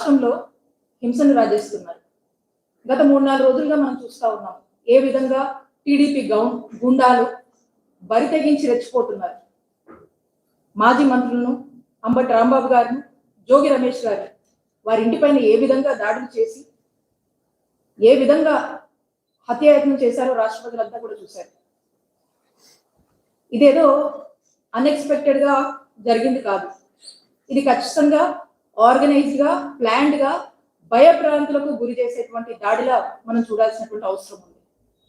రాష్ట్రంలో హింసను రాజేస్తున్నారు. గత మూడు నాలుగు రోజులుగా మనం చూస్తా ఉన్నాం. ఏ విధంగా టీడీపీ గౌన్ గుండాలు బరి తెగించి రెచ్చిపోతున్నారు. మాజీ మంత్రులను అంబటి రాంబాబు గారిని జోగి రమేష్ గారిని వారి ఇంటిపైన ఏ విధంగా దాడులు చేసి ఏ విధంగా హత్యాయత్నం చేశారో రాష్ట్రపతులంతా కూడా చూశారు. ఇదేదో అన్ఎక్స్పెక్టెడ్గా జరిగింది కాదు. ఇది ఖచ్చితంగా ఆర్గనైజ్డ్గా గా ప్లాన్డ్గా భయభ్రాంతులకు గురి చేసేటువంటి దాడిలా మనం చూడాల్సినటువంటి అవసరం ఉంది.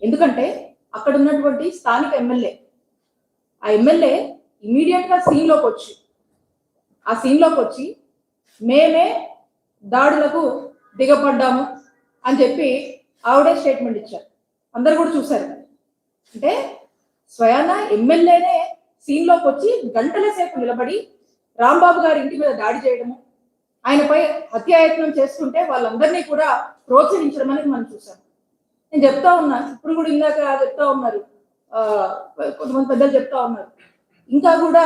ఎందుకంటే అక్కడ ఉన్నటువంటి స్థానిక ఎమ్మెల్యే ఆ ఎమ్మెల్యే ఇమీడియట్గా సీన్లోకి వచ్చి ఆ సీన్లోకి వచ్చి మేమే దాడులకు దిగపడ్డాము అని చెప్పి ఆవిడే స్టేట్మెంట్ ఇచ్చారు. అందరు కూడా చూశారు. అంటే స్వయాన ఎమ్మెల్యేనే సీన్లోకి వచ్చి గంటల సేపు నిలబడి రాంబాబు గారి ఇంటి మీద దాడి చేయడము ఆయనపై హత్యాయత్నం చేస్తుంటే వాళ్ళందరినీ కూడా ప్రోత్సహించడం అనేది మనం చూసాం. నేను చెప్తా ఉన్నా ఇప్పుడు కూడా ఇందాక చెప్తా ఉన్నారు. కొంతమంది పెద్దలు చెప్తా ఉన్నారు. ఇంకా కూడా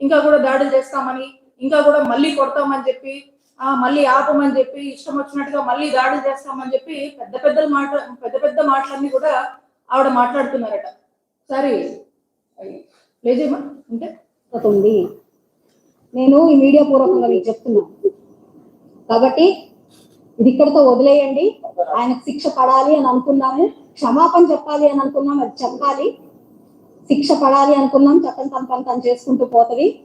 ఇంకా కూడా దాడులు చేస్తామని ఇంకా కూడా మళ్ళీ కొడతామని చెప్పి మళ్ళీ ఆపమని చెప్పి ఇష్టం వచ్చినట్టుగా మళ్ళీ దాడులు చేస్తామని చెప్పి పెద్ద పెద్దల మాట పెద్ద పెద్ద మాటలన్నీ కూడా ఆవిడ మాట్లాడుతున్నారట. సరే లేజేమా అంటే? ఉంది. నేను ఈ మీడియా పూర్వకంగా మీకు చెప్తున్నాను కాబట్టి ఇది ఇక్కడితో వదిలేయండి. ఆయనకు శిక్ష పడాలి అని అనుకున్నాము. క్షమాపణ చెప్పాలి అని అనుకున్నాం. అది చెప్పాలి. శిక్ష పడాలి అనుకున్నాం. చట్టం తన పని తను చేసుకుంటూ పోతుంది.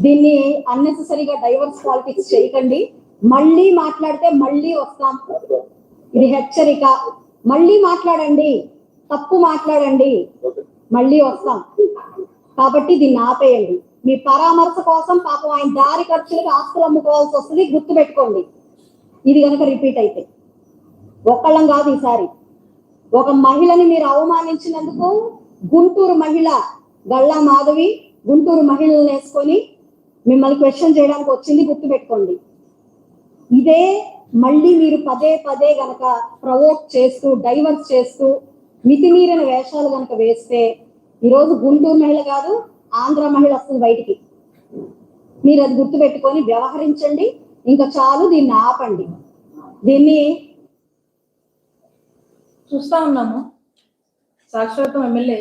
దీన్ని అన్నెసెసరీగా డైవర్స్ పాలిటిక్స్ చేయకండి. మళ్ళీ మాట్లాడితే మళ్ళీ వస్తాం. ఇది హెచ్చరిక. మళ్ళీ మాట్లాడండి. తప్పు మాట్లాడండి. మళ్ళీ వస్తాం. కాబట్టి దీన్ని ఆపేయండి. మీ పరామర్శ కోసం పాపం ఆయన దారి ఖర్చులకు ఆస్తులు అమ్ముకోవాల్సి వస్తుంది. గుర్తు పెట్టుకోండి ఇది కనుక రిపీట్ అయితే. ఒక్కళ్ళం కాదు ఈసారి. ఒక మహిళని మీరు అవమానించినందుకు గుంటూరు మహిళ గల్లా మాధవి గుంటూరు మహిళలు వేసుకొని మిమ్మల్ని క్వశ్చన్ చేయడానికి వచ్చింది గుర్తు పెట్టుకోండి ఇదే మళ్ళీ మీరు పదే పదే గనక ప్రవోక్ చేస్తూ డైవర్స్ చేస్తూ మితిమీరిన వేషాలు గనక వేస్తే ఈరోజు గుంటూరు మహిళ కాదు ఆంధ్ర మహిళ వస్తుంది బయటికి. మీరు అది గుర్తు పెట్టుకొని వ్యవహరించండి. ఇంకా చాలు దీన్ని ఆపండి. దీన్ని చూస్తా ఉన్నాము సాక్షాత్తం ఎమ్మెల్యే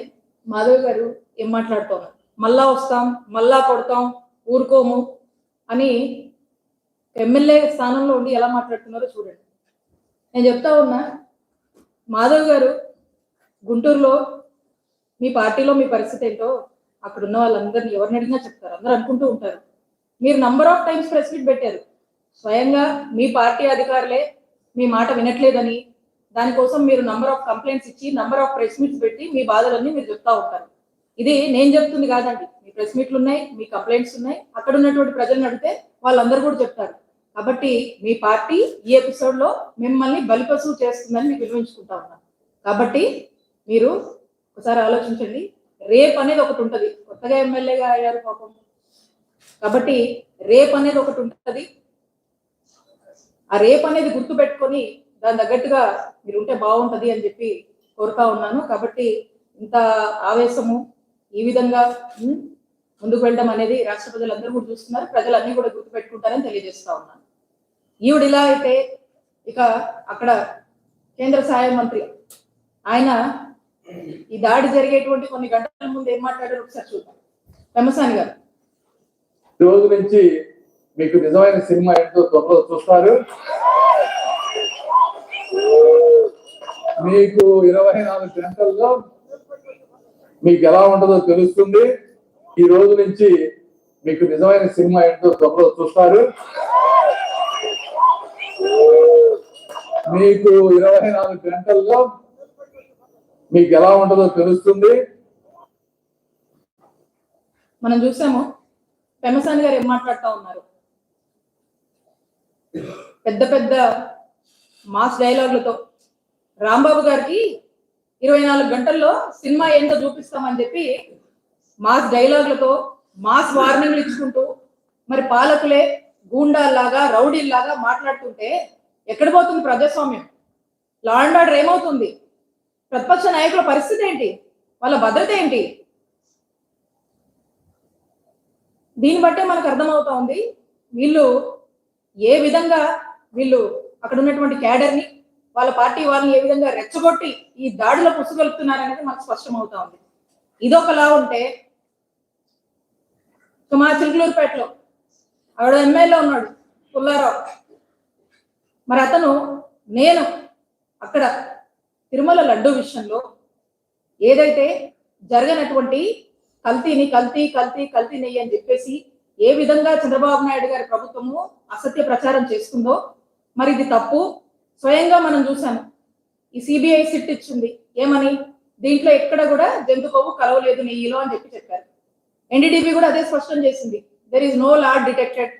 మాధవ్ గారు ఏం మాట్లాడుతున్నారు మళ్ళా వస్తాం మళ్ళా కొడతాం ఊరుకోము అని ఎమ్మెల్యే స్థానంలో ఉండి ఎలా మాట్లాడుతున్నారో చూడండి. నేను చెప్తా ఉన్నా మాధవ్ గారు గుంటూరులో మీ పార్టీలో మీ పరిస్థితి ఏంటో అక్కడ ఉన్న వాళ్ళందరినీ ఎవరిని అడిగినా చెప్తారు. అందరూ అనుకుంటూ ఉంటారు. మీరు number of times press meet పెట్టారు. స్వయంగా మీ పార్టీ అధికారులే మీ మాట వినట్లేదని దానికోసం మీరు నంబర్ ఆఫ్ కంప్లైంట్స్ ఇచ్చి నంబర్ ఆఫ్ ప్రెస్ మీట్స్ పెట్టి మీ బాధలన్నీ మీరు చెప్తా ఉంటారు. ఇది నేను చెప్తుంది కాదండి. మీ ప్రెస్ మీట్లు ఉన్నాయి మీ కంప్లైంట్స్ ఉన్నాయి. అక్కడ ఉన్నటువంటి ప్రజలను అడిగితే వాళ్ళందరూ కూడా చెప్తారు. కాబట్టి మీ పార్టీ ఈ ఎపిసోడ్లో మిమ్మల్ని బలిపశువు చేస్తుందని మీకు వినిపించుకుంటా ఉన్నాను. కాబట్టి మీరు ఒకసారి ఆలోచించండి. రేప్ అనేది ఒకటి ఉంటుంది. కొత్తగా ఎమ్మెల్యేగా అయ్యారు పాపం. కాబట్టి రేప్ అనేది ఒకటి ఉంటుంది. ఆ రేప్ అనేది గుర్తు పెట్టుకొని దాని తగ్గట్టుగా మీరు ఉంటే బాగుంటుంది అని చెప్పి కోరుతా ఉన్నాను. కాబట్టి ఇంత ఆవేశము ఈ విధంగా ముందుకు వెళ్ళడం అనేది రాష్ట్ర ప్రజలందరూ కూడా చూస్తున్నారు. ప్రజలన్నీ కూడా గుర్తు పెట్టుకుంటారని తెలియజేస్తా ఉన్నాను. ఈవిడ ఇలా అయితే ఇక అక్కడ కేంద్ర సహాయ మంత్రి ఆయన ఈ దాడి జరిగేటువంటి కొన్ని గంటల ముందు ఏం మాట్లాడారు ఒకసారి చూద్దాం. రమసాని గారు. ఈ రోజు నుంచి మీకు నిజమైన సినిమా ఏంటో త్వరలో చూస్తారు. మీకు ఇరవై నాలుగు గంటల్లో మీకు ఎలా ఉంటుందో తెలుస్తుంది. ఈ రోజు నుంచి మీకు నిజమైన సినిమా ఏంటో త్వరలో చూస్తారు. మీకు ఇరవై నాలుగు గంటల్లో మీకు ఎలా ఉంటుందో తెలుస్తుంది. మనం చూసాము పెమసాని గారు ఏం మాట్లాడుతా ఉన్నారు? పెద్ద పెద్ద మాస్ డైలాగులతో. రాంబాబు గారికి ఇరవై నాలుగు గంటల్లో సినిమా ఏంటో చూపిస్తామని చెప్పి మాస్ డైలాగులతో మాస్ వార్నింగ్లు ఇచ్చుకుంటూ మరి పాలకులే గూండాల్లాగా రౌడీల్లాగా మాట్లాడుతుంటే ఎక్కడ పోతుంది ప్రజాస్వామ్యం? లా అండ్ ఆర్డర్ ఏమవుతుంది? ప్రతిపక్ష నాయకుల పరిస్థితి ఏంటి? వాళ్ళ భద్రత ఏంటి? దీన్ని బట్టే మనకు అర్థమవుతా ఉంది వీళ్ళు ఏ విధంగా వీళ్ళు అక్కడ ఉన్నటువంటి క్యాడర్ని వాళ్ళ పార్టీ వాళ్ళని ఏ విధంగా రెచ్చగొట్టి ఈ దాడిలో పుసుగొలుపుతున్నారనేది మనకు స్పష్టమవుతా ఉంది. ఇదొకలా ఉంటే ఇక మా చిలుకలూరుపేటలో ఆవిడ ఎమ్మెల్యే ఉన్నాడు పుల్లారావు. మరి అతను నేను అక్కడ తిరుమల లడ్డు విషయంలో ఏదైతే జరగనటువంటి కల్తీని కల్తీ కల్తీ కల్తీ నెయ్యి అని చెప్పేసి ఏ విధంగా చంద్రబాబు నాయుడు గారి ప్రభుత్వము అసత్య ప్రచారం చేస్తుందో మరి ఇది తప్పు. స్వయంగా మనం చూసాము ఈ సిబిఐ సిట్ ఇచ్చింది. ఏమని? దీంట్లో ఎక్కడ కూడా జంతు కొవ్వు కలవలేదు నెయ్యిలో అని చెప్పి చెప్పారు. ఎన్డీటీవీ కూడా అదే స్పష్టం చేసింది. There is no lard detected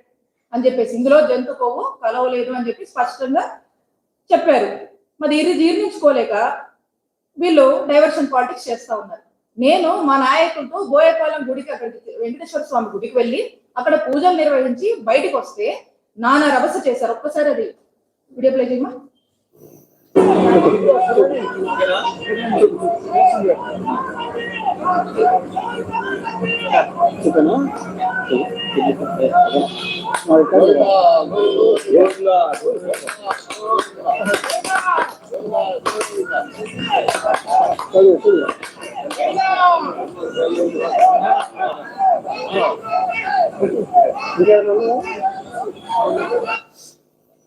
అని చెప్పేసి. ఇందులో జంతు కొవ్వు కలవలేదు అని చెప్పి స్పష్టంగా చెప్పారు. మరి ఇది జీర్ణించుకోలేక వీళ్ళు డైవర్షన్ పాలిటిక్స్ చేస్తూ ఉన్నారు. నేను మా నాయకులతో బోయపాలెం గుడికి అక్కడికి వెంకటేశ్వర స్వామి గుడికి వెళ్ళి అక్కడ పూజలు నిర్వహించి బయటకు వస్తే నానా రభస చేశారు. ఒక్కసారి అది వీడియో ప్లే చేయమా?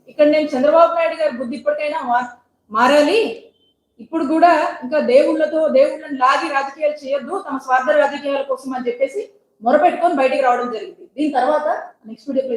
ఇక్కడ నేను చంద్రబాబు నాయుడు గారి బుద్ధి ఇప్పటికైనా మారాలి. ఇప్పుడు కూడా ఇంకా దేవుళ్ళతో దేవుళ్ళని లాగి రాజకీయాలు చేయొద్దు తమ స్వార్థ రాజకీయాల కోసం అని చెప్పేసి మొరపెట్టుకొని బయటికి రావడం జరిగింది. దీని తర్వాత నెక్స్ట్ వీడియో ప్లే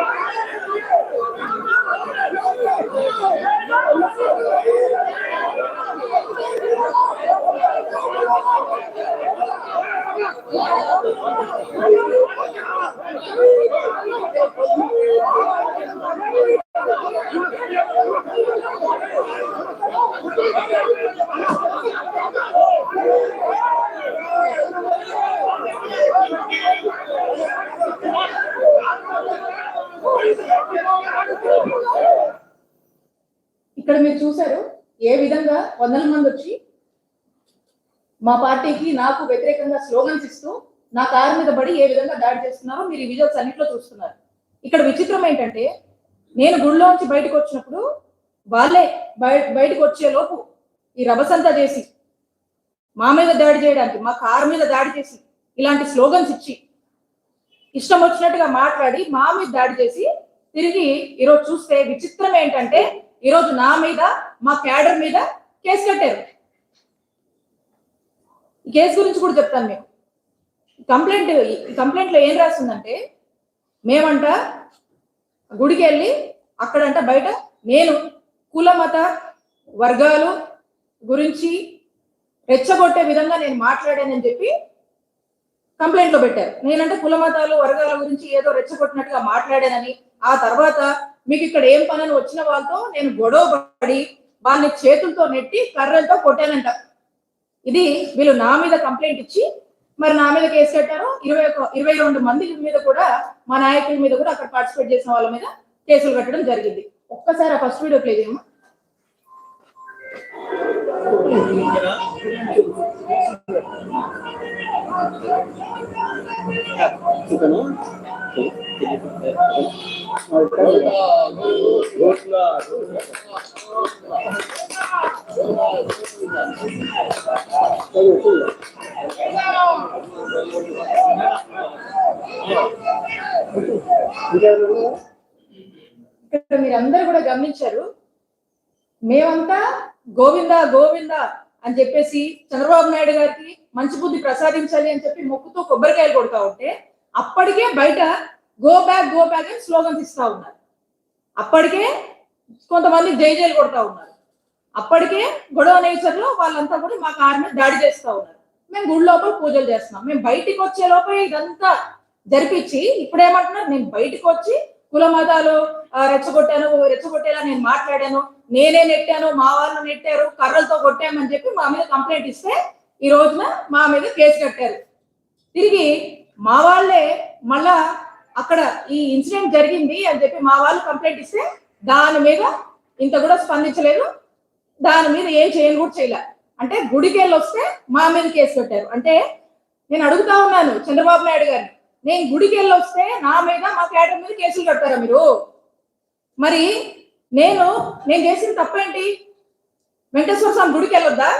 స్లోగన్స్ ఇస్తూ నా కారు మీద పడి ఏ విధంగా దాడి చేస్తున్నారో మీరు ఈ విజువల్స్ అన్నింటిలో చూస్తున్నారు. ఇక్కడ విచిత్రం ఏంటంటే నేను గుడిలోంచి బయటకు వచ్చినప్పుడు వాళ్ళే బయ బయటకు వచ్చే లోపు ఈ రభసంతా చేసి మా మీద దాడి చేయడానికి మా కారు మీద దాడి చేసి ఇలాంటి స్లోగన్స్ ఇచ్చి ఇష్టం వచ్చినట్టుగా మాట్లాడి మా మీద దాడి చేసి తిరిగి ఈరోజు చూస్తే విచిత్రం ఏంటంటే ఈరోజు నా మీద మా క్యాడర్ మీద కేసు కట్టారు. ఈ కేసు గురించి కూడా చెప్తాను మీకు. కంప్లైంట్ కంప్లైంట్లో ఏం రాస్తుందంటే మేమంట గుడికి వెళ్ళి అక్కడంట బయట నేను కుల మత వర్గాలు గురించి రెచ్చగొట్టే విధంగా నేను మాట్లాడానని చెప్పి కంప్లైంట్లో పెట్టారు. నేనంటే కుల మతాలు వర్గాల గురించి ఏదో రెచ్చగొట్టినట్టుగా మాట్లాడానని ఆ తర్వాత మీకు ఇక్కడ ఏం పనని వచ్చిన వాళ్ళతో నేను గొడవ పడి వాళ్ళని చేతులతో నెట్టి కర్రలతో కొట్టానంట. ఇది వీళ్ళు నా మీద కంప్లైంట్ ఇచ్చి మరి నా మీద కేసు కట్టారు. ఇరవై ఒక ఇరవై రెండు మంది మీద కూడా మా నాయకుల మీద కూడా అక్కడ పార్టిసిపేట్ చేసిన వాళ్ళ మీద కేసులు కట్టడం జరిగింది. ఒక్కసారి ఆ ఫస్ట్ వీడియో ప్లే చేయమా ఇక్కడ మీరందరూ కూడా గమనించారు. మేమంతా గోవిందా గోవిందా అని చెప్పేసి చంద్రబాబు నాయుడు గారికి మంచి బుద్ధి ప్రసాదించాలి అని చెప్పి మొక్కుతో కొబ్బరికాయలు కొడతా ఉంటే అప్పటికే బయట గో బ్యాక్ గో బ్యాక్ అని స్లోగన్స్ ఇస్తా ఉన్నారు. అప్పటికే కొంతమంది జైజైలు కొడతా ఉన్నారు. అప్పటికే గొడవ నేచర్లో వాళ్ళంతా కూడా మా కారు మీద దాడి చేస్తా ఉన్నారు. మేము గుడి లోపల పూజలు చేస్తున్నాం. మేము బయటికి వచ్చే లోపల ఇదంతా జరిపించి ఇప్పుడేమంటున్నారు నేను బయటకు వచ్చి కుల మతాలు రెచ్చగొట్టాను రెచ్చగొట్టేలా నేను మాట్లాడాను నేనే నెట్టాను మా వాళ్ళు నెట్టారు కర్రలతో కొట్టామని చెప్పి మా మీద కంప్లైంట్ ఇస్తే ఈ రోజున మా మీద కేసు కట్టారు. తిరిగి మా వాళ్ళే మళ్ళా అక్కడ ఈ ఇన్సిడెంట్ జరిగింది అని చెప్పి మా వాళ్ళు కంప్లైంట్ ఇస్తే దాని మీద ఇంత కూడా స్పందించలేదు. దాని మీద ఏం చేయను కూడా చేయలే. అంటే గుడికి వెళ్ళి వస్తే మా మీద కేసు పెట్టారు అంటే నేను అడుగుతా ఉన్నాను చంద్రబాబు నాయుడు గారిని. నేను గుడికి వెళ్ళి వస్తే నా మీద మా క్యాడర్ మీద కేసులు కట్టారా మీరు? మరి నేను నేను చేసిన తప్పేంటి? వెంకటేశ్వర స్వామి గుడికి వెళ్ళొద్దా?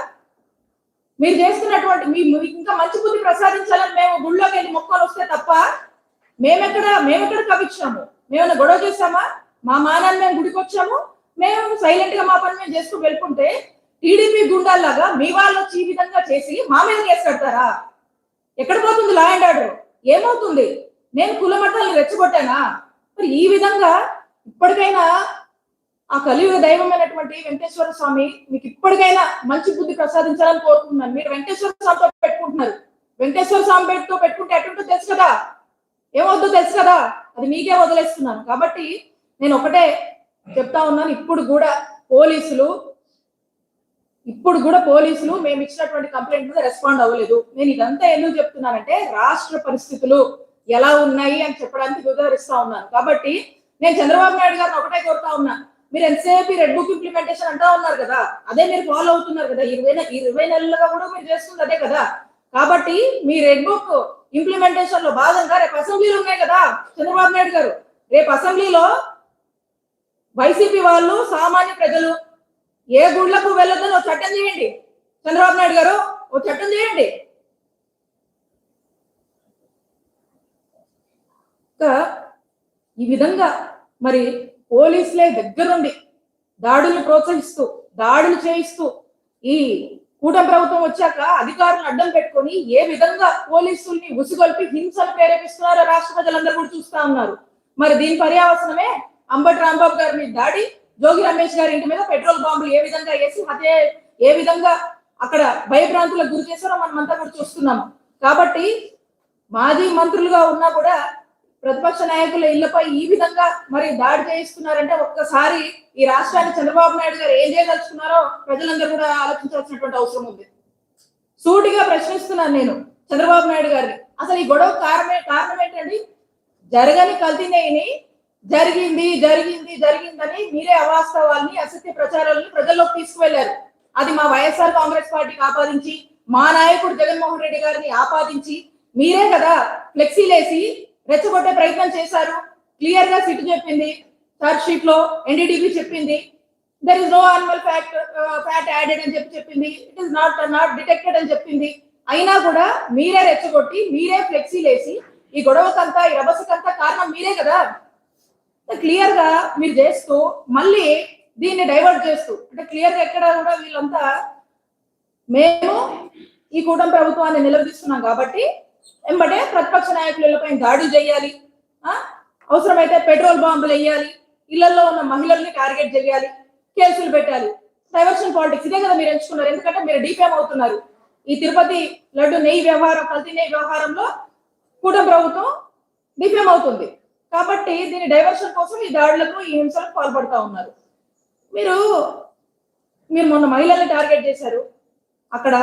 మీరు చేస్తున్నటువంటి మీ ఇంకా మంచి బుద్ధి ప్రసాదించాలని మేము గుళ్ళోకి వెళ్ళి మొక్కలు వస్తే తప్ప మేమెక్కడ మేమెక్కడ కవిచ్చాము మేమైనా గొడవ చేస్తామా మా మానాన్ని మేము గుడికి వచ్చాము. మేము సైలెంట్గా మా పని మేము చేసుకుని వెళ్ళుకుంటే టీడీపీ గుండాల్లాగా మీ వాళ్ళు వచ్చి ఈ విధంగా చేసి మా మీద కేసు కడతారా? ఎక్కడ పోతుంది లా అండ్ ఆర్డర్ ఏమవుతుంది? నేను కులమట్టాలను రెచ్చగొట్టానా? మరి ఈ విధంగా ఇప్పటికైనా ఆ కలియుగ దైవమైనటువంటి వెంకటేశ్వర స్వామి మీకు ఇప్పటికైనా మంచి బుద్ధి ప్రసాదించాలని కోరుకుంటున్నాను. మీరు వెంకటేశ్వర స్వామితో పెట్టుకుంటున్నారు. వెంకటేశ్వర స్వామి పెట్టుతో పెట్టుకుంటే ఎటుంటో తెలుసు కదా? ఏమవుద్దో తెలుసు కదా? అది మీకే వదిలేస్తున్నాను. కాబట్టి నేను ఒకటే చెప్తా ఉన్నాను. ఇప్పుడు కూడా పోలీసులు ఇప్పుడు కూడా పోలీసులు మేము ఇచ్చినటువంటి కంప్లైంట్ మీద రెస్పాండ్ అవ్వలేదు. నేను ఇదంతా ఎందుకు చెప్తున్నానంటే రాష్ట్ర పరిస్థితులు ఎలా ఉన్నాయి అని చెప్పడానికి వివరిస్తా ఉన్నాను. కాబట్టి నేను చంద్రబాబు నాయుడు గారిని ఒకటే కోరుతా ఉన్నా మీరు ఎంతసేపు రెడ్ బుక్ ఇంప్లిమెంటేషన్ అంటా ఉన్నారు కదా అదే మీరు ఫాలో అవుతున్నారు కదా ఇరవై ఇరవై నెలలుగా కూడా మీరు చేస్తుంది అదే కదా. కాబట్టి మీ రెడ్ బుక్ ఇంప్లిమెంటేషన్లో భాగంగా రేపు అసెంబ్లీలు ఉన్నాయి కదా చంద్రబాబు నాయుడు గారు. రేపు అసెంబ్లీలో వైసీపీ వాళ్ళు సామాన్య ప్రజలు ఏ గుళ్ళకు వెళ్ళొద్దని ఒక చట్టం చేయండి. చంద్రబాబు నాయుడు గారు ఓ చట్టం చేయండి. ఈ విధంగా మరి పోలీసులే దగ్గరుండి దాడులు ప్రోత్సహిస్తూ దాడులు చేయిస్తూ ఈ కూటమి ప్రభుత్వం వచ్చాక అధికారులను అడ్డం పెట్టుకొని ఏ విధంగా పోలీసుల్ని ఉసిగొల్పి హింసలు ప్రేరేపిస్తున్నారో రాష్ట్ర ప్రజలందరూ కూడా చూస్తా ఉన్నారు. మరి దీని పర్యావసనమే అంబటి రాంబాబు గారి మీద దాడి జోగి రమేష్ గారి ఇంటి మీద పెట్రోల్ బాంబులు ఏ విధంగా వేసి హత్య ఏ విధంగా అక్కడ భయభ్రాంతులకు గురి చేశారో మనం అంతా కూడా చూస్తున్నాము కాబట్టి మాజీ మంత్రులుగా ఉన్నా కూడా ప్రతిపక్ష నాయకుల ఇళ్ళపై ఈ విధంగా మరి దాడి చేయిస్తున్నారంటే ఒక్కసారి ఈ రాష్ట్రాన్ని చంద్రబాబు నాయుడు గారు ఏం చేయదలుచుకున్నారో ప్రజలందరూ కూడా ఆలోచించాల్సినటువంటి అవసరం ఉంది. సూటిగా ప్రశ్నిస్తున్నాను నేను చంద్రబాబు నాయుడు గారిని. అసలు ఈ గొడవ కారణమే కారణం ఏంటండి? జరగని కల్తీనేని జరిగింది జరిగింది జరిగిందని మీరే అవాస్తవాల్ని అసత్య ప్రచారాలని ప్రజల్లోకి తీసుకువెళ్ళారు. అది మా వైఎస్ఆర్ కాంగ్రెస్ పార్టీకి ఆపాదించి మా నాయకుడు జగన్మోహన్ రెడ్డి గారిని ఆపాదించి మీరే కదా ఫ్లెక్సీలేసి రెచ్చగొట్టే ప్రయత్నం చేశారు. క్లియర్గా సిట్ చెప్పింది. చార్జ్ షీట్లో ఎన్డీడీబీ చెప్పింది. There is no animal fact fat added అని చెప్పి చెప్పింది. It is not not detected అని చెప్పింది. అయినా కూడా మీరే రెచ్చగొట్టి మీరే ఫ్లెక్సీలేసి ఈ గొడవకంతా ఈ రభసకంతా కారణం మీరే కదా. క్లియర్గా మీరు చేస్తూ మళ్ళీ దీన్ని డైవర్ట్ చేస్తూ అంటే క్లియర్గా ఎక్కడ కూడా వీళ్ళంతా మేము ఈ కూటమి ప్రభుత్వాన్ని నిలదీస్తున్నాం కాబట్టి ఎంబటే ప్రతిపక్ష నాయకులపై దాడి చేయాలి. అవసరమైతే పెట్రోల్ బాంబులు వేయాలి. ఇళ్ళలో ఉన్న మహిళల్ని టార్గెట్ చేయాలి. కేసులు పెట్టాలి. డైవర్షన్ పాలిటిక్స్ ఇదే కదా మీరు ఎంచుకున్నారు. ఎందుకంటే మీరు డిఫేమ్ అవుతున్నారు. ఈ తిరుపతి లడ్డు నెయ్యి వ్యవహారం కల్తీ నెయ్యి వ్యవహారంలో కూటమి ప్రభుత్వం డిఫేమ్ అవుతుంది. కాబట్టి దీని డైవర్షన్ కోసం ఈ దాడులకు ఈ హింసలకు పాల్పడతా ఉన్నారు. మీరు మీరు మొన్న మహిళల్ని టార్గెట్ చేశారు. అక్కడ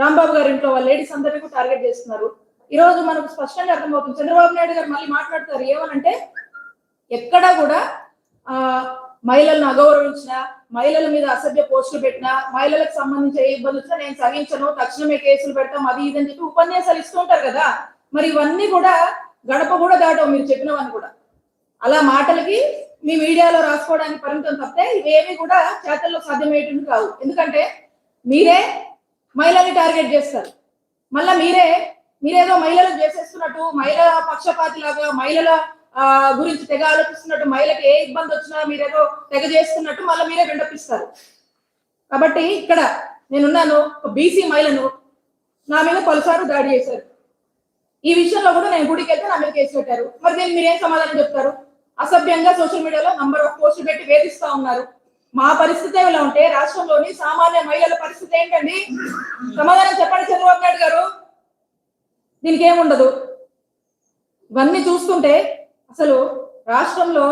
రాంబాబు గారి ఇంట్లో వాళ్ళ లేడీస్ అందరినీ కూడా టార్గెట్ చేస్తున్నారు. ఈ రోజు మనకు స్పష్టంగా అర్థమవుతుంది. చంద్రబాబు నాయుడు గారు మళ్ళీ మాట్లాడతారు. ఏమనంటే ఎక్కడా కూడా ఆ మహిళలను అగౌరవించిన మహిళల మీద అసభ్య పోస్టులు పెట్టినా మహిళలకు సంబంధించి ఏ ఇబ్బంది వచ్చినా నేను సహించను తక్షణమే కేసులు పెడతాం అది ఇది అని చెప్పి ఉపన్యాసాలు ఇస్తూ ఉంటారు కదా. మరి ఇవన్నీ కూడా గడప కూడా దాటవు మీరు చెప్పినవని కూడా. అలా మాటలకి మీ మీడియాలో రాసుకోవడానికి పరిమితం తప్పితే ఇవేవి కూడా చేతల్లో సాధ్యమయ్యేటివి కావు. ఎందుకంటే మీరే మహిళల్ని టార్గెట్ చేస్తారు. మళ్ళా మీరే మీరేదో మహిళలు చేసేస్తున్నట్టు మహిళ పక్షపాతి లాగా మహిళల గురించి తెగ ఆలోచిస్తున్నట్టు మహిళకి ఏ ఇబ్బంది వచ్చినా మీరేదో తెగ చేస్తున్నట్టు మళ్ళీ మీరే విండపిస్తారు కాబట్టి ఇక్కడ నేనున్నాను ఒక బీసీ మహిళను నా మీద పలుసార్లు దాడి చేశారు. ఈ విషయంలో కూడా నేను గుడికి వెళ్తే నా మీద కేసు పెట్టారు. మరి దీనికి మీరేం సమాధానం చెప్తారు? అసభ్యంగా సోషల్ మీడియాలో నంబర్ ఆఫ్ పోస్టులు పెట్టి వేధిస్తా ఉన్నారు. మా పరిస్థితి ఇలా ఉంటే రాష్ట్రంలోని సామాన్య మహిళల పరిస్థితి ఏంటండి? సమాధానం చెప్పండి చంద్రబాబు నాయుడు గారు. దీనికి ఏముండదు ఇవన్నీ చూస్తుంటే అసలు రాష్ట్రంలో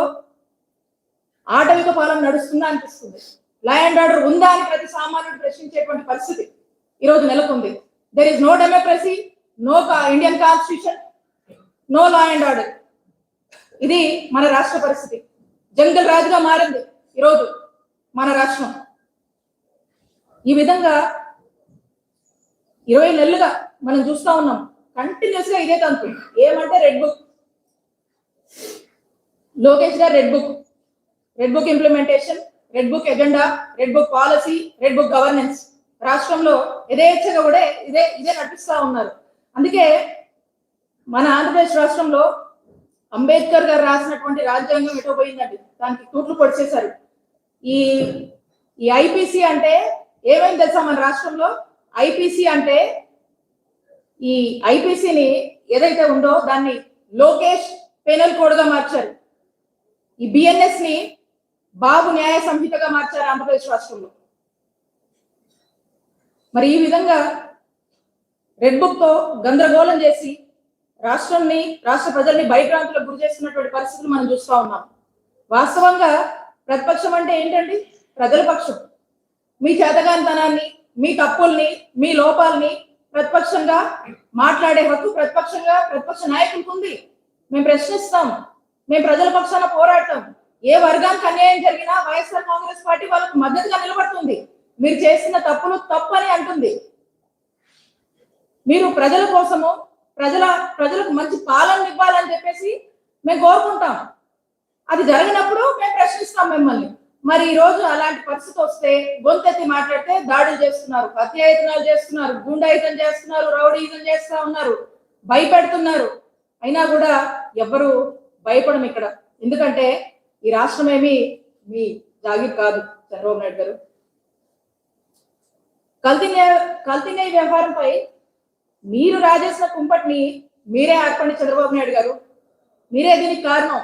ఆటవిక పాలన నడుస్తుందా అనిపిస్తుంది. లా అండ్ ఆర్డర్ ఉందా అని ప్రతి సామాన్యుడు ప్రశ్నించేటువంటి పరిస్థితి ఈరోజు నెలకొంది. There is no democracy no Indian constitution no law and order ఇది మన రాష్ట్ర పరిస్థితి. జంగల్ రాజుగా మారింది ఈరోజు. మన రాష్ట్రం. ఈ విధంగా ఇరవై నెలలుగా మనం చూస్తా ఉన్నాం. కంటిన్యూస్గా ఇదే తంతు. ఏమంటే red book. Lokesh garu red book. Red book implementation red book agenda red book policy red book governance. రాష్ట్రంలో యథేచ్ఛగా కూడా ఇదే ఇదే నటిస్తూ ఉన్నారు. అందుకే మన ఆంధ్రప్రదేశ్ రాష్ట్రంలో అంబేద్కర్ గారు రాసినటువంటి రాజ్యాంగం ఎటో పోయిందండి. దానికి తూట్లు పొడిచేశారు. ఈ ఈ ఐపీసీ అంటే ఏమైంది తెలుసా మన రాష్ట్రంలో? ఐపీసీ అంటే ఈ ఐపీసీని ఏదైతే ఉందో దాన్ని లోకేష్ పెనల్ కోడ్గా మార్చారు. ఈ బిఎన్ఎస్ని బాబు న్యాయ సంహితగా మార్చారు ఆంధ్రప్రదేశ్ రాష్ట్రంలో. మరి ఈ విధంగా రెడ్ బుక్తో గందరగోళం చేసి రాష్ట్రంని రాష్ట్ర ప్రజల్ని భయభ్రాంతులకు గురి చేస్తున్నటువంటి పరిస్థితులు మనం చూస్తా ఉన్నాం. వాస్తవంగా ప్రతిపక్షం అంటే ఏంటండి? ప్రజల పక్షం. మీ చేతగానితనాన్ని మీ తప్పుల్ని మీ లోపాలని ప్రతిపక్షంగా మాట్లాడే హక్కు ప్రతిపక్షంగా ప్రతిపక్ష నాయకులకు ఉంది. మేము ప్రశ్నిస్తాం. మేము ప్రజల పక్షాన పోరాడతాం. ఏ వర్గానికి అన్యాయం జరిగినా వైఎస్ఆర్ కాంగ్రెస్ పార్టీ వాళ్ళకు మద్దతుగా నిలబడుతుంది. మీరు చేసిన తప్పులు తప్పని అంటుంది. మీరు ప్రజల కోసము ప్రజల ప్రజలకు మంచి పాలన ఇవ్వాలని చెప్పేసి మేము కోరుకుంటాం. అది జరిగినప్పుడు మేము ప్రశ్నిస్తాం మిమ్మల్ని. మరి ఈ రోజు అలాంటి పరిస్థితి వస్తే గొంతెత్తి మాట్లాడితే దాడులు చేస్తున్నారు హత్యాయతనాలు చేస్తున్నారు గుండాయితం చేస్తున్నారు రౌడీయుతం చేస్తా ఉన్నారు భయపెడుతున్నారు. అయినా కూడా ఎవ్వరు భయపడం ఇక్కడ. ఎందుకంటే ఈ రాష్ట్రం ఏమి మీ జాగిర్ కాదు చంద్రబాబు నాయుడు గారు. కల్తీ కల్తీనే కల్తీ వ్యవహారంపై మీరు రాజేసిన కుంపటిని మీరే ఆర్పండి చంద్రబాబు నాయుడు గారు. మీరే దీనికి కారణం.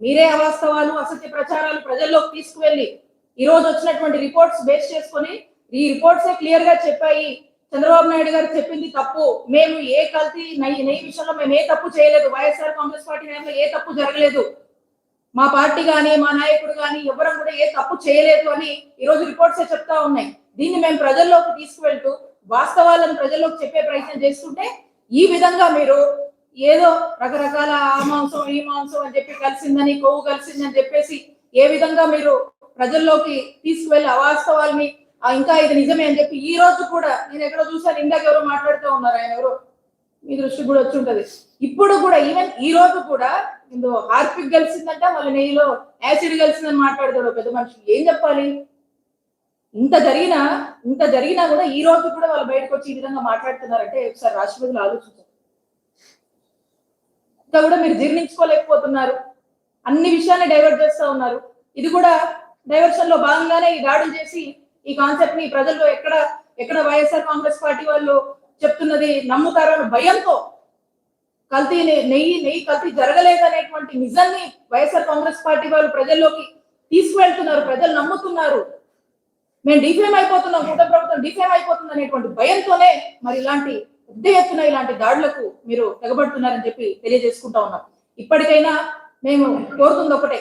మీరే అవాస్తవాలు అసత్య ప్రచారాలు ప్రజల్లోకి తీసుకువెళ్ళి ఈ రోజు వచ్చినటువంటి రిపోర్ట్స్ బేస్ చేసుకొని ఈ రిపోర్ట్స్ క్లియర్గా చెప్పాయి. చంద్రబాబు నాయుడు గారు చెప్పింది తప్పు. మేము ఏ కల్తీ నెయ్యి విషయంలో మేము ఏ తప్పు చేయలేదు. వైఎస్ఆర్ కాంగ్రెస్ పార్టీ నాయకులు ఏ తప్పు జరగలేదు. మా పార్టీ గాని మా నాయకుడు గాని ఎవరం కూడా ఏ తప్పు చేయలేదు అని ఈ రోజు రిపోర్ట్స్ చెప్తా ఉన్నాయి. దీన్ని మేము ప్రజల్లోకి తీసుకువెళ్తూ వాస్తవాలను ప్రజల్లోకి చెప్పే ప్రయత్నం చేస్తుంటే ఈ విధంగా మీరు ఏదో రకరకాల ఆ మాంసం ఈ మాంసం అని చెప్పి కలిసిందని కొవ్వు కలిసిందని చెప్పేసి ఏ విధంగా మీరు ప్రజల్లోకి తీసుకువెళ్ళి అవాస్తవాల్ని ఇంకా ఇది నిజమే అని చెప్పి ఈ రోజు కూడా నేను ఎక్కడో చూసాను ఇందాక ఎవరో మాట్లాడుతూ ఉన్నారు ఆయన ఎవరో మీ దృష్టి కూడా వచ్చి ఉంటది. ఇప్పుడు కూడా ఈవెన్ ఈ రోజు కూడా ఇందులో హార్పిక్ కలిసిందంట వాళ్ళ నెయ్యిలో యాసిడ్ కలిసిందని మాట్లాడతాడు పెద్ద మనిషి. ఏం చెప్పాలి? ఇంత జరిగినా ఇంత జరిగినా కూడా ఈ రోజు కూడా వాళ్ళు బయటకు వచ్చి ఈ విధంగా మాట్లాడుతున్నారంటే ఒకసారి రాష్ట్రపతులు ఆలోచించారు ఇంకా కూడా మీరు జీర్ణించుకోలేకపోతున్నారు. అన్ని విషయాన్ని డైవర్ట్ చేస్తా ఉన్నారు. ఇది కూడా డైవర్షన్లో భాగంగానే ఈ దాడులు చేసి ఈ కాన్సెప్ట్ని ప్రజల్లో ఎక్కడ ఎక్కడ వైఎస్ఆర్ కాంగ్రెస్ పార్టీ వాళ్ళు చెప్తున్నది నమ్ముతారో భయంతో కల్తీ నెయ్యి నెయ్యి కల్తీ జరగలేదు అనేటువంటి నిజాన్ని వైఎస్ఆర్ కాంగ్రెస్ పార్టీ వాళ్ళు ప్రజల్లోకి తీసుకువెళ్తున్నారు. ప్రజలు నమ్ముతున్నారు. మేము డిఫేమ్ అయిపోతున్నాం. కూట ప్రభుత్వం డిఫేమ్ అయిపోతుంది అనేటువంటి భయంతోనే మరి ఇలాంటి పెద్ద ఎత్తున ఇలాంటి దాడులకు మీరు తెగబడుతున్నారని చెప్పి తెలియజేసుకుంటా ఉన్నాం. ఇప్పటికైనా మేము కోరుతుంది ఒకటే.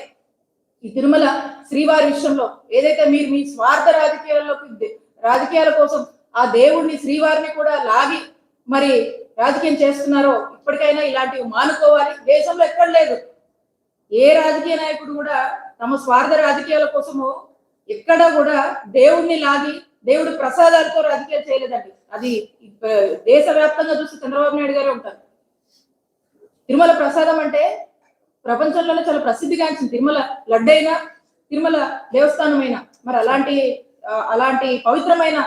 ఈ తిరుమల శ్రీవారి విషయంలో ఏదైతే మీరు మీ స్వార్థ రాజకీయాల్లోకి రాజకీయాల కోసం ఆ దేవుడిని శ్రీవారిని కూడా లాగి మరి రాజకీయం చేస్తున్నారో ఇప్పటికైనా ఇలాంటివి మానుకోవాలి. దేశంలో ఎక్కడ లేదు. ఏ రాజకీయ నాయకుడు కూడా తమ స్వార్థ రాజకీయాల కోసము ఎక్కడ కూడా దేవుణ్ణి లాగి దేవుడి ప్రసాదాలతో రాజకీయాలు చేయలేదండి. అది దేశవ్యాప్తంగా చూసి చంద్రబాబు నాయుడు గారే ఉంటారు. తిరుమల ప్రసాదం అంటే ప్రపంచంలోనే చాలా ప్రసిద్ధిగాంచింది తిరుమల లడ్డైనా తిరుమల దేవస్థానమైన మరి అలాంటి అలాంటి పవిత్రమైన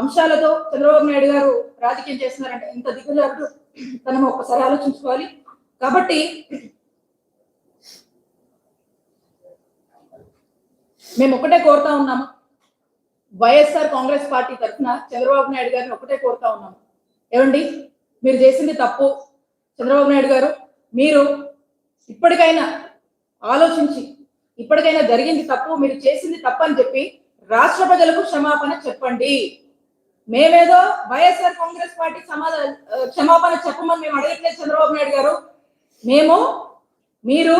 అంశాలతో చంద్రబాబు నాయుడు గారు రాజకీయం చేస్తున్నారంటే ఇంత దిగుజారుడు తనము ఒక్కసారి ఆలోచించుకోవాలి. కాబట్టి మేము ఒకటే కోరుతా ఉన్నాము. వైఎస్ఆర్ కాంగ్రెస్ పార్టీ తరఫున చంద్రబాబు నాయుడు గారిని ఒకటే కోరుతా ఉన్నాము ఏమండి? మీరు చేసింది తప్పు. చంద్రబాబు నాయుడు గారు మీరు ఇప్పటికైనా ఆలోచించి ఇప్పటికైనా జరిగింది తప్పు మీరు చేసింది తప్పు అని చెప్పి రాష్ట్ర ప్రజలకు క్షమాపణ చెప్పండి. మేమేదో వైఎస్ఆర్ కాంగ్రెస్ పార్టీ సమాధానం క్షమాపణ చెప్పమని మేము అడగట్లేదు చంద్రబాబు నాయుడు గారు. మేము మీరు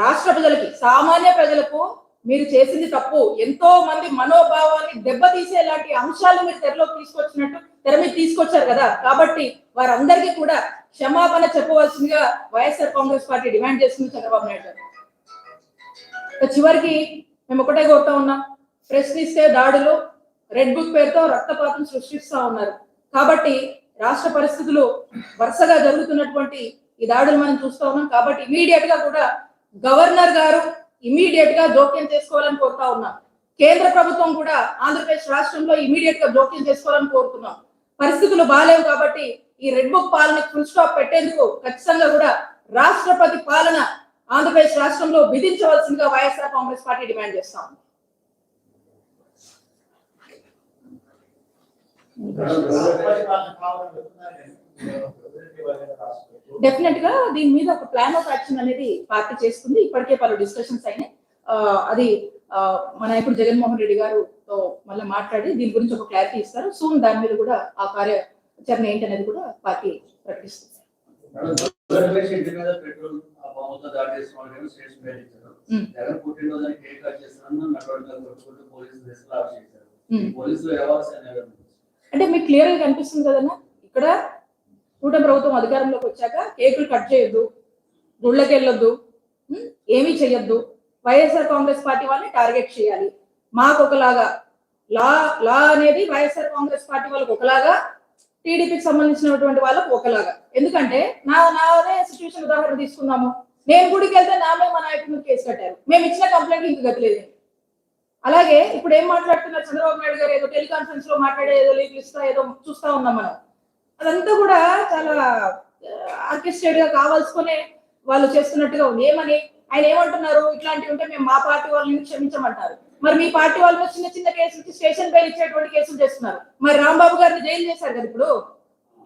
రాష్ట్ర ప్రజలకి సామాన్య ప్రజలకు మీరు చేసింది తప్పు. ఎంతో మంది మనోభావాన్ని దెబ్బతీసేలాంటి అంశాలు మీరు తెరలోకి తీసుకొచ్చినట్టు తెర మీద తీసుకొచ్చారు కదా. కాబట్టి వారందరికీ కూడా క్షమాపణ చెప్పవలసిందిగా వైఎస్ఆర్ కాంగ్రెస్ పార్టీ డిమాండ్ చేస్తుంది చంద్రబాబు నాయుడు గారు. చివరికి మేము ఒకటే కోరుతా ఉన్నాం ప్రశ్నిస్తే దాడులు రెడ్ బుక్ పేరుతో రక్తపాతం సృష్టిస్తా ఉన్నారు. కాబట్టి రాష్ట్ర పరిస్థితులు వరుసగా జరుగుతున్నటువంటి ఈ దాడులు మనం చూస్తా ఉన్నాం. కాబట్టి ఇమీడియట్గా కూడా గవర్నర్ గారు ఇమీడియట్గా జోక్యం చేసుకోవాలని కోరుతా ఉన్నాం. కేంద్ర ప్రభుత్వం కూడా ఆంధ్రప్రదేశ్ రాష్ట్రంలో ఇమీడియట్గా జోక్యం చేసుకోవాలని కోరుతున్నాం. పరిస్థితులు బాగాలేవు కాబట్టి ఈ రెడ్ బుక్ పాలన ఫుల్ స్టాప్ పెట్టేందుకు ఖచ్చితంగా కూడా రాష్ట్రపతి పాలన ఆంధ్రప్రదేశ్ రాష్ట్రంలో విధించవలసిందిగా వైఎస్ఆర్ కాంగ్రెస్ పార్టీ డిమాండ్ చేస్తాం డెఫినెట్గా దీని మీద ఒక ప్లాన్ ఆఫ్ యాక్షన్ అనేది పార్టీ చేస్తుంది. ఇప్పటికే పలు డిస్కషన్స్ అయినాయి. అది మన నాయకుడు జగన్మోహన్ రెడ్డి గారుతో మళ్ళీ మాట్లాడి దీని గురించి ఒక క్లారిటీ ఇస్తారు. సూన్ దాని మీద కూడా ఆ కార్యాచరణ ఏంటనేది కూడా పార్టీ ప్రకటిస్తుంది. అంటే మీకు క్లియర్గా కనిపిస్తుంది కదన్నా? ఇక్కడ కూటమి ప్రభుత్వం అధికారంలోకి వచ్చాక కేకులు కట్ చేయొద్దు గుళ్ళకి వెళ్ళొద్దు ఏమీ చేయొద్దు వైఎస్ఆర్ కాంగ్రెస్ పార్టీ వాళ్ళని టార్గెట్ చేయాలి. మాకు ఒకలాగా లా లా అనేది వైఎస్ఆర్ కాంగ్రెస్ పార్టీ వాళ్ళకి ఒకలాగా టీడీపీకి సంబంధించినటువంటి వాళ్ళకు ఒకలాగా. ఎందుకంటే నా నానే సిచ్యువేషన్ ఉదాహరణ తీసుకుందాము. నేను గుడికి వెళ్తే నా మీద మా నాయకుడి మీద కేసు కట్టారు. మేము ఇచ్చిన కంప్లైంట్ ఇంక గతిలేదు అలాగే ఇప్పుడు ఏం మాట్లాడుతున్నారు చంద్రబాబు నాయుడు గారు? ఏదో టెలికాన్ఫరెన్స్లో మాట్లాడే ఏదో లీకులు ఇస్తా ఏదో చూస్తా ఉన్నాం మనం. అదంతా కూడా చాలా ఆర్కెస్ట్రేట్గా కావాల్సుకునే వాళ్ళు చేస్తున్నట్టుగా ఉంది. ఏమని? ఆయన ఏమంటున్నారు? ఇట్లాంటివి ఉంటే మేము మా పార్టీ వాళ్ళని క్షమించమంటారు. మరి మీ పార్టీ వాళ్ళు చిన్న చిన్న కేసులకి స్టేషన్ పైన ఇచ్చేటువంటి కేసులు చేస్తున్నారు. మరి రాంబాబు గారిని జైలు చేశారు కదా ఇప్పుడు?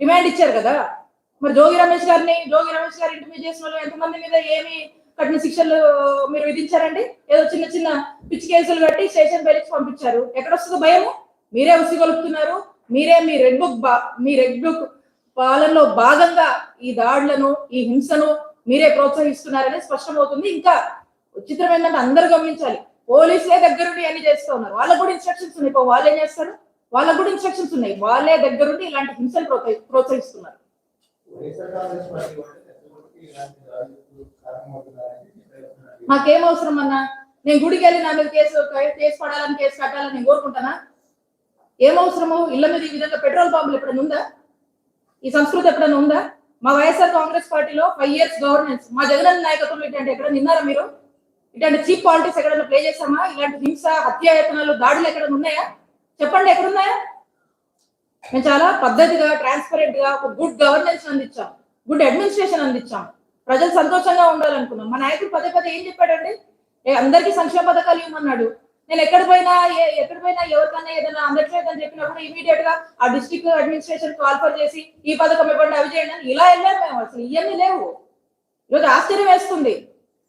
డిమాండ్ ఇచ్చారు కదా? మరి జోగి రమేష్ గారిని జోగి రమేష్ గారి ఇంటి మీద చేసిన వాళ్ళు ఎంతమంది మీద ఏమి కఠిన శిక్షలు మీరు విధించారండి? ఏదో చిన్న చిన్న పిచ్చి కేసులు కట్టి స్టేషన్ బెయిల్కి పంపించారు. ఎక్కడ వస్తుందో భయము? మీరే ఉసిగొలుపుతున్నారు మీరే మీ రెడ్ బుక్ బా మీ రెడ్ బుక్ పాలనలో భాగంగా ఈ దాడులను ఈ హింసను మీరే ప్రోత్సహిస్తున్నారని స్పష్టమవుతుంది. ఇంకా విచిత్రం ఏంటంటే అందరూ గమనించాలి. పోలీసులే దగ్గరుండి అన్ని చేస్తూ ఉన్నారు. వాళ్ళకు కూడా ఇన్స్ట్రక్షన్స్ ఉన్నాయి. ఇప్పుడు వాళ్ళు ఏం చేస్తారు? వాళ్ళకు కూడా ఇన్స్ట్రక్షన్స్ ఉన్నాయి. వాళ్ళే దగ్గరుండి ఇలాంటి హింసలు ప్రోత్సహి ప్రోత్సహిస్తున్నారు. నాకేం అవసరం అన్నా? నేను గుడికి వెళ్ళి నా మీద కేసు కేసు పడాలని కేసు కట్టాలని నేను కోరుకుంటానా? ఏం అవసరమో ఇళ్ళ మీద ఈ విధంగా పెట్రోల్ పంపులు ఎప్పుడైనా ఉందా? ఈ సంస్కృతి ఎప్పుడైనా ఉందా? మా వైఎస్ఆర్ కాంగ్రెస్ పార్టీలో ఫైవ్ ఇయర్స్ గవర్నెన్స్ మా జగన్ నాయకత్వంలో ఇట్లాంటి ఎక్కడ నిన్నారా మీరు? ఇట్లాంటి చీప్ పాలిటిక్స్ ఎక్కడైనా ప్లే చేస్తామా ఇలాంటి హింస హత్యాయత్నాలు దాడులు ఎక్కడైనా ఉన్నాయా? చెప్పండి ఎక్కడున్నాయా? మేము చాలా పద్ధతిగా ట్రాన్స్పరెంట్గా ఒక గుడ్ గవర్నెన్స్ అందించాం. గుడ్ అడ్మినిస్ట్రేషన్ అందించాం. ప్రజలు సంతోషంగా ఉండాలనుకున్నాం. మా నాయకుడు పదే పదే ఏం చెప్పాడండి? అందరికీ సంక్షేమ పథకాలు ఇవ్వమన్నాడు. నేను ఎక్కడ పోయినా ఎక్కడ పోయినా ఎవరికైనా ఏదైనా అందట్లేదని చెప్పినప్పుడు ఇమీడియట్గా ఆ డిస్ట్రిక్ట్ అడ్మినిస్ట్రేషన్ కాల్ఫర్ చేసి ఈ పథకం ఇవ్వండి అవి చేయండి అని ఇలా వెళ్ళాము మేము అసలు. ఇవన్నీ లేవు. ఈరోజు ఆశ్చర్యం వేస్తుంది.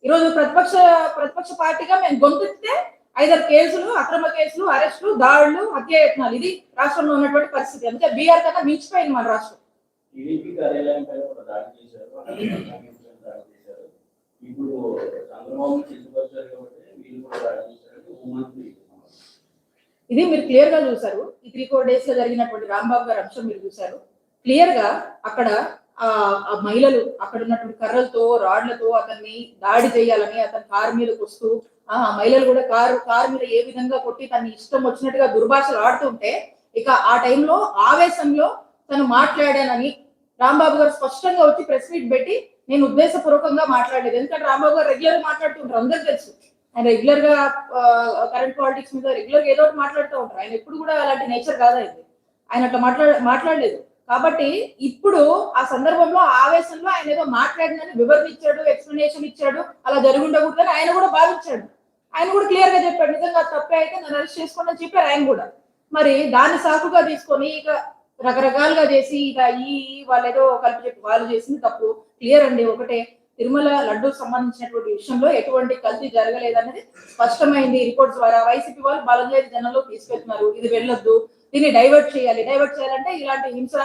ఈరోజు ప్రతిపక్ష ప్రతిపక్ష పార్టీగా మేము గొంతెత్తితే ఐదారు కేసులు అక్రమ కేసులు అరెస్టులు దాడులు హత్యాయత్నాలు ఇది రాష్ట్రంలో ఉన్నటువంటి పరిస్థితి. అందుకే బీఆర్ కన్నా మించిపోయింది మన రాష్ట్రం. దాడి చేశారు ఇప్పుడు చంద్రబాబు ఇది మీరు క్లియర్గా చూసారు ఈ త్రీ ఫోర్ డేస్లో జరిగినటువంటి రాంబాబు గారి అంశం మీరు చూసారు క్లియర్గా అక్కడ ఆ ఆ మహిళలు అక్కడ ఉన్నటువంటి కర్రలతో రాడ్లతో అతన్ని దాడి చేయాలని అతని కారు మీదకి వస్తూ ఆ మహిళలు కూడా కారు కారు మీద ఏ విధంగా కొట్టి తన ఇష్టం వచ్చినట్టుగా దుర్భాషలు ఆడుతుంటే ఇక ఆ టైంలో ఆవేశంలో తను మాట్లాడానని రాంబాబు గారు స్పష్టంగా వచ్చి ప్రెస్ మీట్ పెట్టి నేను ఉద్దేశపూర్వకంగా మాట్లాడలేదు. ఎందుకంటే రాంబాబు గారు రెగ్యులర్ మాట్లాడుతుంటారు అందరికి తెలుసు. ఆయన రెగ్యులర్గా కరెంట్ పాలిటిక్స్ మీద రెగ్యులర్గా ఏదో ఒకటి మాట్లాడుతూ ఉంటారు. ఆయన ఎప్పుడు కూడా అలాంటి నేచర్ కాదు అయింది ఆయన అట్లా మాట్లాడ మాట్లాడలేదు. కాబట్టి ఇప్పుడు ఆ సందర్భంలో ఆవేశంలో ఆయన ఏదో మాట్లాడినని వివరణ ఇచ్చాడు ఎక్స్ప్లెనేషన్ ఇచ్చాడు అలా జరుగుండకూడదని ఆయన కూడా భావించాడు. ఆయన కూడా క్లియర్గా చెప్పాడు నిజంగా తప్పే అయితే నన్ను అరెస్ట్ చేసుకోండి అని చెప్పారు ఆయన కూడా. మరి దాన్ని సాకుగా తీసుకొని ఇక రకరకాలుగా చేసి ఇక ఈ ఈ వాళ్ళు ఏదో కలిపి చెప్పి వాళ్ళు చేసింది తప్పు. క్లియర్ అండి ఒకటే. తిరుమల లడ్డు సంబంధించినటువంటి విషయంలో ఎటువంటి కల్తీ జరగలేదన్నది స్పష్టమైంది. రిపోర్ట్స్ ద్వారా వైసీపీ వాళ్ళు బలంగా జనంలో తీసుకెళ్తున్నారు. ఇది వెళ్ళొద్దు. దీన్ని డైవర్ట్ చేయాలి. డైవర్ట్ చేయాలంటే ఇలాంటి హింస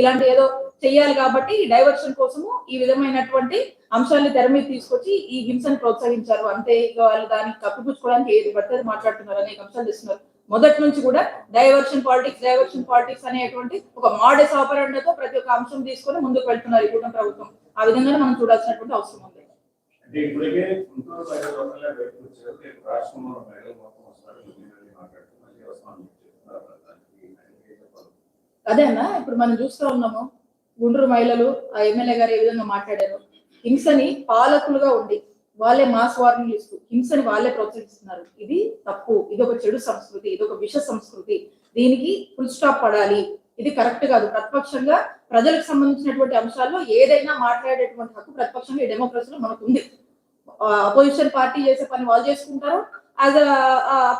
ఇలాంటి ఏదో చెయ్యాలి కాబట్టి ఈ డైవర్షన్ కోసము ఈ విధమైనటువంటి అంశాన్ని తెర మీద తీసుకొచ్చి ఈ హింసను ప్రోత్సహించారు. అంతే ఇక వాళ్ళు దానికి కప్పిపుచ్చుకోవడానికి ఏది పడితే మాట్లాడుతున్నారు. అనేక అంశాలు తెస్తున్నారు. మొదటి నుంచి కూడా డైవర్షన్ పాలిటిక్స్ డైవర్షన్ పాలిటిక్స్ అనేటువంటి ఒక మోడెస్ ఆపరెండతో ప్రతి ఒక్క అంశం తీసుకొని ముందుకు వెళ్తున్నారు ఈ కూటమి ప్రభుత్వం. ఆ విధంగానే మనం చూడాల్సినటువంటి అవసరం ఉంది. అంటే ఇప్పటికే గుంటూరు మహిళలు ఒకళ్ళే బయటకు వచ్చారు రేపు రాష్ట్రంలో మహిళలు మొత్తం వస్తారు. మీరు మాట్లాడుతూ మళ్ళీ వస్తామని చెప్తున్నారు దానికి ఆయనకి ఏం చెప్పాలి? అదే అన్న ఇప్పుడు మనం చూస్తూ ఉన్నాము గుంటూరు మహిళలు ఆ ఎమ్మెల్యే గారు ఏ విధంగా మాట్లాడారు? హింసని పాలకులుగా ఉండి వాళ్ళే మాస్ వార్నింగ్ ఇస్తూ హింసని వాళ్ళే ప్రోత్సహిస్తున్నారు. ఇది తప్పు. ఇది ఒక చెడు సంస్కృతి. ఇది ఒక విష సంస్కృతి. దీనికి ఫుల్ స్టాప్ పడాలి. ఇది కరెక్ట్ కాదు. ప్రతిపక్షంగా ప్రజలకు సంబంధించినటువంటి అంశాల్లో ఏదైనా మాట్లాడేటువంటి హక్కు ప్రతిపక్షంగా ఈ డెమోక్రసీలో మనకు ఉంది అపోజిషన్ పార్టీ చేసే పని వాళ్ళు చేసుకుంటారు. యాజ్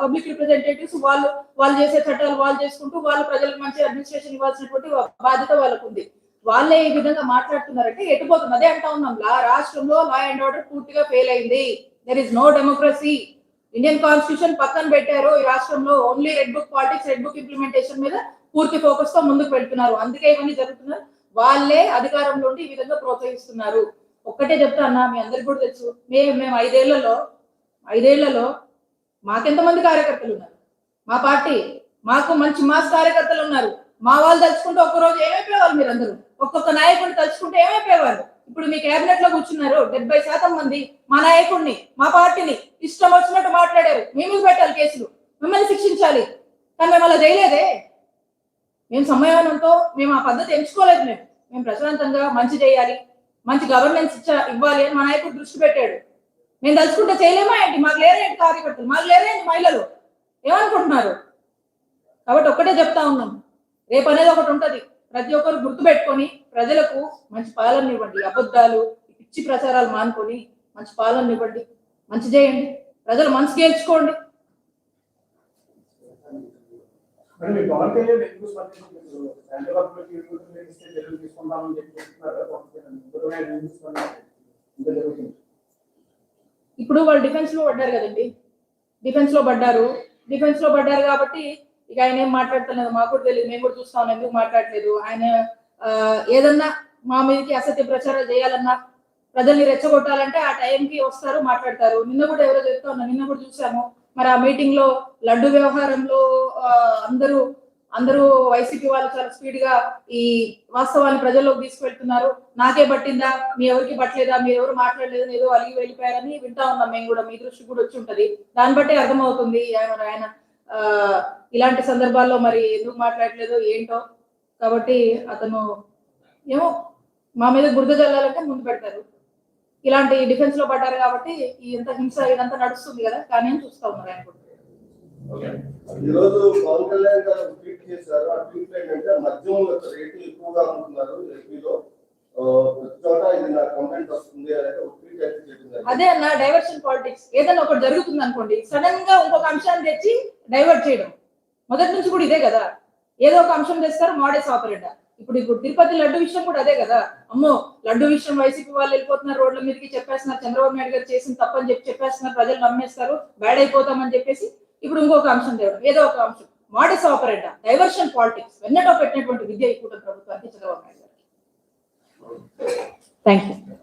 పబ్లిక్ రిప్రజెంటేటివ్స్ వాళ్ళు వాళ్ళు చేసే చట్టాలు వాళ్ళు చేసుకుంటూ వాళ్ళు ప్రజలకు మంచి అడ్మినిస్ట్రేషన్ ఇవ్వాల్సినటువంటి బాధ్యత వాళ్ళకు ఉంది వాళ్ళే ఈ విధంగా మాట్లాడుతున్నారంటే ఎటుపోతుంది అదే అంటా ఉన్నాంలా రాష్ట్రంలో లా అండ్ ఆర్డర్ పూర్తిగా ఫెయిల్ అయింది. There is no democracy Indian constitution పక్కన పెట్టారు. ఈ రాష్ట్రంలో only red book politics red book implementation మీద పూర్తి ఫోకస్తో ముందుకు వెళ్తున్నారు. అందుకే ఇవన్నీ జరుగుతున్నారు. వాళ్ళే అధికారంలో ఉండి ఈ విధంగా ప్రోత్సహిస్తున్నారు. ఒక్కటే చెప్తా అన్న మీ అందరికి కూడా తెలుసు. మేము మేము ఐదేళ్ళలో ఐదేళ్ళలో మాకెంతమంది కార్యకర్తలు ఉన్నారు? మా పార్టీ మాకు మంచి మాస్ కార్యకర్తలు ఉన్నారు. మా వాళ్ళు తలుచుకుంటే ఒక్క రోజు మీరందరూ? ఒక్కొక్క నాయకుడిని తలుచుకుంటే ఏమైపోయేవారు ఇప్పుడు మీ కేబినెట్లో కూర్చున్నారు డెబ్బై శాతం మంది మా నాయకుడిని మా పార్టీని ఇష్టం వచ్చినట్టు మాట్లాడారు. మేము పెట్టాలి కేసులు. మిమ్మల్ని శిక్షించాలి. కానీ మేము అలా చేయలేదే. మేము సమయానంతో మేము ఆ పద్ధతి ఎంచుకోలేదు మేము. మేము ప్రశాంతంగా మంచి చేయాలి మంచి గవర్నెన్స్ ఇచ్చా ఇవ్వాలి అని మా నాయకుడు దృష్టి పెట్టాడు. మేము తలుచుకుంటే చేయలేమా ఏంటి? మాకు లేరేంటి కార్యకర్తలు? మాకు లేరేంటి మహిళలు? ఏమనుకుంటున్నారు? కాబట్టి ఒక్కటే చెప్తా ఉన్నాం. రేపు అనేది ఒకటి ఉంటది. ప్రతి ఒక్కరు గుర్తు పెట్టుకొని ప్రజలకు మంచి పాలన ఇవ్వండి. అబద్ధాలు పిచ్చి ప్రచారాలు మానుకొని మంచి పాలన ఇవ్వండి. మంచి చేయండి. ప్రజలు మనసు గెలుచుకోండి. ఇప్పుడు వాళ్ళు డిఫెన్స్లో పడ్డారు కదండి. డిఫెన్స్లో పడ్డారు. డిఫెన్స్లో పడ్డారు కాబట్టి ఇక ఆయన ఏం మాట్లాడతలేదు మాకు కూడా తెలియదు మేము కూడా చూస్తాం ఎందుకు మాట్లాడలేదు ఆయన ఏదన్నా మా మీదకి అసత్య ప్రచారం చేయాలన్నా ప్రజల్ని రెచ్చగొట్టాలంటే ఆ టైంకి వస్తారు మాట్లాడతారు. నిన్న కూడా ఎవరో చెప్తా ఉన్నా నిన్న కూడా చూసాము మరి ఆ మీటింగ్లో లడ్డు వ్యవహారంలో అందరూ అందరూ వైసీపీ వాళ్ళు చాలా స్పీడ్గా ఈ వాస్తవాన్ని ప్రజల్లోకి తీసుకువెళ్తున్నారు. నాకే పట్టిందా? మీ ఎవరికి పట్టలేదా? మీరు ఎవరు మాట్లాడలేదు ఏదో అలిగి వెళ్ళిపోయారని వింటా ఉన్నాం మేము కూడా మీ దృష్టి కూడా వచ్చి ఉంటది. దాన్ని బట్టి అర్థమవుతుంది ఆయన ఇలాంటి సందర్భాల్లో మరి ఎందుకు మాట్లాడలేదు ఏంటో? కాబట్టి అతను ఏమో మా మీద బురద జల్లాలంటే ముందు పెడతారు. ఇలాంటి డిఫెన్స్లో పడ్డారు కాబట్టి ఈ ఇంత హింస ఇదంతా నడుస్తుంది కదా కానీ చూస్తా ఉన్నారు ఆయన ఈరోజు పవన్ కళ్యాణ్ గారు ట్వీట్ చేశారు. ఆ ట్వీట్ ఏంటంటే మద్యం యొక్క రేటు ఎక్కువగా ఉంటున్నారు ఏపీలో. అదే. అన్న డైవర్షన్ పాలిటిక్స్ ఏదైనా ఒకటి జరుగుతుంది అనుకోండి సడన్గా ఇంకొక అంశాన్ని తెచ్చి డైవర్ట్ చేయడం. మొదటి నుంచి కూడా ఇదే కదా. ఏదో ఒక అంశం తెస్తారు మోడెస్ ఆపరేటర్ ఇప్పుడు ఇప్పుడు తిరుపతి లడ్డు విషయం కూడా అదే కదా. అమ్మో లడ్డు విషయం వైసీపీ వాళ్ళు వెళ్ళిపోతున్నారు రోడ్ల మీదకి చెప్పేస్తున్నారు చంద్రబాబు నాయుడు గారు చేసిన తప్పని చెప్పి చెప్పేస్తున్నారు ప్రజలు నమ్మేస్తారు బ్యాడ్ అయిపోతామని చెప్పేసి ఇప్పుడు ఇంకొక అంశం తేవడం. ఏదో ఒక అంశం. మోడెస్ ఆపరేటర్ డైవర్షన్ పాలిటిక్స్ వెన్నటో పెట్టినటువంటి విద్య ఈ కూటమి ప్రభుత్వానికి చంద్రబాబు నాయుడు Thank you.